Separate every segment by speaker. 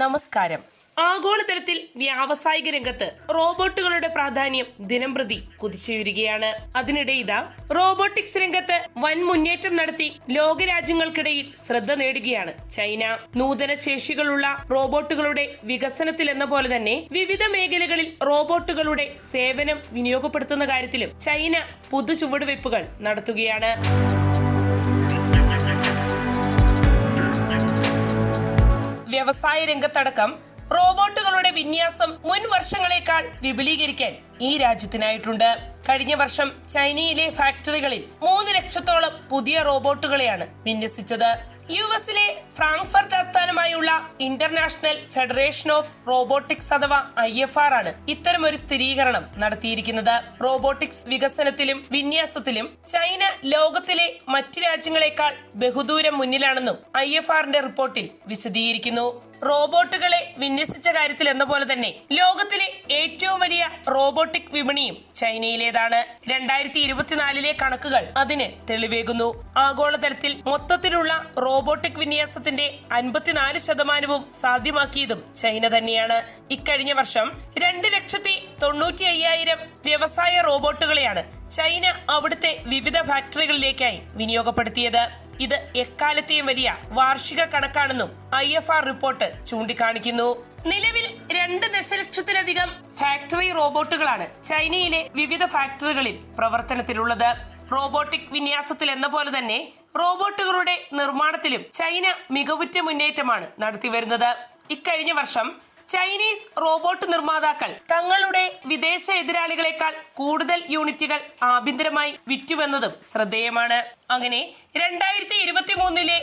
Speaker 1: നമസ്കാരം. ആഗോളതലത്തിൽ വ്യാവസായിക രംഗത്ത് റോബോട്ടുകളുടെ പ്രാധാന്യം ദിനംപ്രതി കുതിച്ചുയരുകയാണ്. അതിനിടെ ഇതാ റോബോട്ടിക്സ് രംഗത്ത് വൻ മുന്നേറ്റം നടത്തി ലോകരാജ്യങ്ങൾക്കിടയിൽ ശ്രദ്ധ നേടുകയാണ് ചൈന. നൂതന ശേഷികളുള്ള റോബോട്ടുകളുടെ വികസനത്തിൽ എന്ന പോലെ തന്നെ വിവിധ മേഖലകളിൽ റോബോട്ടുകളുടെ സേവനം വിനിയോഗപ്പെടുത്തുന്ന കാര്യത്തിലും ചൈന പുതു ചുവടുവയ്പ്പുകൾ നടത്തുകയാണ്. വ്യവസായ രംഗത്തടക്കം റോബോട്ടുകളുടെ വിന്യാസം മുൻ വർഷങ്ങളെക്കാൾ വിപുലീകരിക്കാൻ ഈ രാജ്യത്തിനായിട്ടുണ്ട്. കഴിഞ്ഞ വർഷം ചൈനയിലെ ഫാക്ടറികളിൽ മൂന്ന് ലക്ഷത്തോളം പുതിയ റോബോട്ടുകളെയാണ് വിന്യസിച്ചത്. യു എസിലെ ഫ്രാങ്ക്ഫർട്ട് ആസ്ഥാനമായുള്ള ഇന്റർനാഷണൽ ഫെഡറേഷൻ ഓഫ് റോബോട്ടിക്സ് അഥവാ ഐ എഫ് ആർ ആണ് ഇത്തരമൊരു സ്ഥിരീകരണം നടത്തിയിരിക്കുന്നത്. റോബോട്ടിക്സ് വികസനത്തിലും വിന്യാസത്തിലും ചൈന ലോകത്തിലെ മറ്റ് രാജ്യങ്ങളെക്കാൾ ബഹുദൂരം മുന്നിലാണെന്നും ഐ എഫ് ആറിന്റെ റിപ്പോർട്ടിൽ വിശദീകരിക്കുന്നു. റോബോട്ടുകളെ വിന്യസിച്ച കാര്യത്തിൽ എന്ന പോലെ തന്നെ ലോകത്തിലെ ഏറ്റവും വലിയ റോബോട്ടിക് വിപണിയും ചൈനയിലേതാണ്. രണ്ടായിരത്തി ഇരുപത്തിനാലിലെ കണക്കുകൾ അതിന് തെളിവേകുന്നു. ആഗോളതലത്തിൽ മൊത്തത്തിലുള്ള റോബോട്ടിക് വിന്യാസത്തിന്റെ അൻപത്തിനാല് ശതമാനവും സാധ്യമാക്കിയതും ചൈന തന്നെയാണ്. ഇക്കഴിഞ്ഞ വർഷം രണ്ട് ലക്ഷത്തി തൊണ്ണൂറ്റി അയ്യായിരം വ്യവസായ റോബോട്ടുകളെയാണ് ചൈന അവിടുത്തെ വിവിധ ഫാക്ടറികളിലേക്കായി വിനിയോഗപ്പെടുത്തിയത്. ഇത് എക്കാലത്തെയും വലിയ വാർഷിക കണക്കാണെന്നും ഐ എഫ് ആർ റിപ്പോർട്ട് ചൂണ്ടിക്കാണിക്കുന്നു. നിലവിൽ രണ്ട് ദശലക്ഷത്തിലധികം ഫാക്ടറി റോബോട്ടുകളാണ് ചൈനയിലെ വിവിധ ഫാക്ടറികളിൽ പ്രവർത്തനത്തിലുള്ളത്. റോബോട്ടിക് വിന്യാസത്തിൽ എന്ന പോലെ തന്നെ റോബോട്ടുകളുടെ നിർമ്മാണത്തിലും ചൈന മികവുറ്റ മുന്നേറ്റമാണ് നടത്തിവരുന്നത്. ഇക്കഴിഞ്ഞ വർഷം ചൈനീസ് റോബോട്ട് നിർമ്മാതാക്കൾ തങ്ങളുടെ വിദേശ എതിരാളികളെക്കാൾ കൂടുതൽ യൂണിറ്റുകൾ ആഭ്യന്തരമായി വിറ്റുവെന്നതും ശ്രദ്ധേയമാണ്. അങ്ങനെ രണ്ടായിരത്തി ഇരുപത്തി മൂന്നിലെ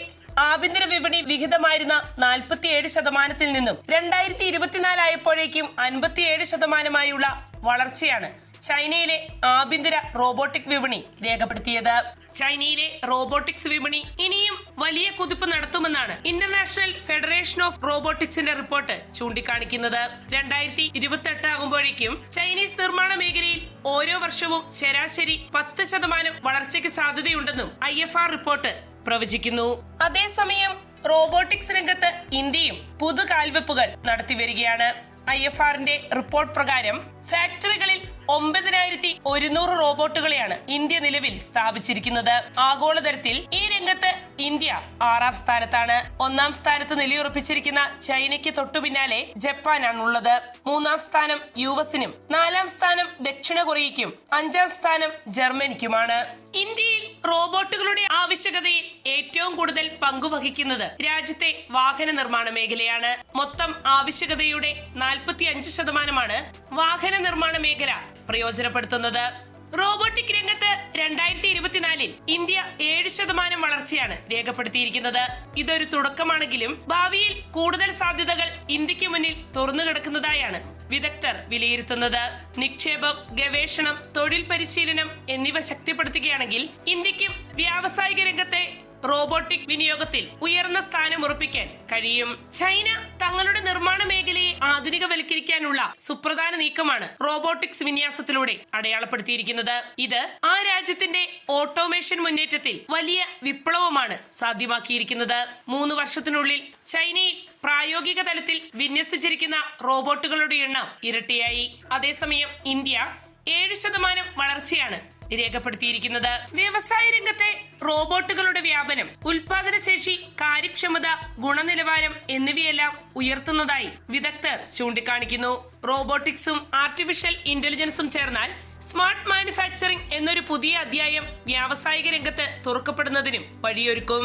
Speaker 1: ആഭ്യന്തര വിപണി വിഹിതമായിരുന്ന നാൽപ്പത്തിയേഴ് ശതമാനത്തിൽ നിന്നും രണ്ടായിരത്തി ഇരുപത്തിനാലായപ്പോഴേക്കും അൻപത്തിയേഴ് ശതമാനമായുള്ള വളർച്ചയാണ് ചൈനയിലെ ആഭ്യന്തര റോബോട്ടിക് വിപണി രേഖപ്പെടുത്തിയത്. ചൈനയിലെ റോബോട്ടിക്സ് വിപണി ഇനിയും വലിയ കുതിപ്പ് നടത്തുമെന്നാണ് ഇന്റർനാഷണൽ ഫെഡറേഷൻ ഓഫ് റോബോട്ടിക്സിന്റെ റിപ്പോർട്ട് ചൂണ്ടിക്കാണിക്കുന്നത്. രണ്ടായിരത്തി ഇരുപത്തി എട്ട് ആകുമ്പോഴേക്കും ചൈനീസ് നിർമ്മാണ മേഖലയിൽ ഓരോ വർഷവും ശരാശരി പത്ത് ശതമാനം വളർച്ചയ്ക്ക് സാധ്യതയുണ്ടെന്നും ഐ എഫ് ആർ റിപ്പോർട്ട് പ്രവചിക്കുന്നു. അതേസമയം റോബോട്ടിക്സ് രംഗത്ത് ഇന്ത്യയും പുതു കാൽവെപ്പുകൾ നടത്തിവരികയാണ്. ഐ എഫ് ആറിന്റെ റിപ്പോർട്ട് പ്രകാരം ഫാക്ടറികളിൽ ഒമ്പതിനായിരത്തി ഒരുന്നൂറ് റോബോട്ടുകളെയാണ് ഇന്ത്യ നിലവിൽ സ്ഥാപിച്ചിരിക്കുന്നത്. ആഗോളതലത്തിൽ ഈ രംഗത്ത് ഇന്ത്യ ആറാം സ്ഥാനത്താണ്. ഒന്നാം സ്ഥാനത്ത് നിലയുറപ്പിച്ചിരിക്കുന്ന ചൈനയ്ക്ക് തൊട്ടുപിന്നാലെ ജപ്പാനാണുള്ളത്. മൂന്നാം സ്ഥാനം യു എസിനും നാലാം സ്ഥാനം ദക്ഷിണ കൊറിയയ്ക്കും അഞ്ചാം സ്ഥാനം ജർമ്മനിക്കുമാണ്. ഇന്ത്യയിൽ റോബോട്ടുകളുടെ ആവശ്യകതയിൽ ഏറ്റവും കൂടുതൽ പങ്കുവഹിക്കുന്നത് രാജ്യത്തെ വാഹന നിർമ്മാണ മേഖലയാണ്. മൊത്തം ആവശ്യകതയുടെ നാൽപ്പത്തി അഞ്ച് ശതമാനമാണ് വാഹന നിർമ്മാണ മേഖല പ്രയോജനപ്പെടുത്തുന്നത്. റോബോട്ടിക് രംഗത്ത് രണ്ടായിരത്തി ഇരുപത്തിനാലിൽ ഇന്ത്യ ഏഴ് ശതമാനം വളർച്ചയാണ് രേഖപ്പെടുത്തിയിരിക്കുന്നത്. ഇതൊരു തുടക്കമാണെങ്കിലും ഭാവിയിൽ കൂടുതൽ സാധ്യതകൾ ഇന്ത്യയ്ക്ക് മുന്നിൽ തുറന്നു കിടക്കുന്നതായാണ് വിദഗ്ധർ വിലയിരുത്തുന്നത്. നിക്ഷേപം ഗവേഷണം തൊഴിൽ പരിശീലനം എന്നിവ ശക്തിപ്പെടുത്തുകയാണെങ്കിൽ ഇന്ത്യക്കും വ്യാവസായിക രംഗത്തെ റോബോട്ടിക് വിനിയോഗത്തിൽ ഉയർന്ന സ്ഥാനം ഉറപ്പിക്കാൻ കഴിയും. ചൈന തങ്ങളുടെ നിർമ്മാണ മേഖലയെ ആധുനികവൽക്കരിക്കാനുള്ള സുപ്രധാന നീക്കമാണ് റോബോട്ടിക്സ് വിന്യാസത്തിലൂടെ അടയാളപ്പെടുത്തിയിരിക്കുന്നത്. ഇത് ആ രാജ്യത്തിന്റെ ഓട്ടോമേഷൻ മുന്നേറ്റത്തിൽ വലിയ വിപ്ലവമാണ് സാധ്യമാക്കിയിരിക്കുന്നത്. മൂന്ന് വർഷത്തിനുള്ളിൽ ചൈനയിൽ പ്രായോഗിക തലത്തിൽ വിന്യസിച്ചിരിക്കുന്ന റോബോട്ടുകളുടെ എണ്ണം ഇരട്ടിയായി. അതേസമയം ഇന്ത്യ ഏഴ് ശതമാനം വളർച്ചയാണ് രേഖപ്പെടുത്തിയിരിക്കുന്നത്. വ്യവസായ രംഗത്തെ റോബോട്ടുകളുടെ വ്യാപനം ഉൽപാദനശേഷി കാര്യക്ഷമത ഗുണനിലവാരം എന്നിവയെല്ലാം ഉയർത്തുന്നതായി വിദഗ്ധർ ചൂണ്ടിക്കാണിക്കുന്നു. റോബോട്ടിക്സും ആർട്ടിഫിഷ്യൽ ഇന്റലിജൻസും ചേർന്നാൽ സ്മാർട്ട് മാനുഫാക്ചറിംഗ് എന്നൊരു പുതിയ അധ്യായം വ്യാവസായിക രംഗത്ത് തുറക്കപ്പെടുന്നതിനും വഴിയൊരുക്കും.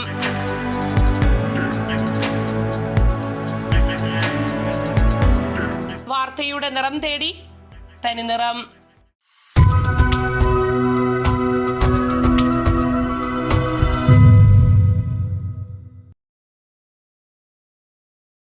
Speaker 1: വാർത്തയുടെ നിറം തേടി തനി നിറം.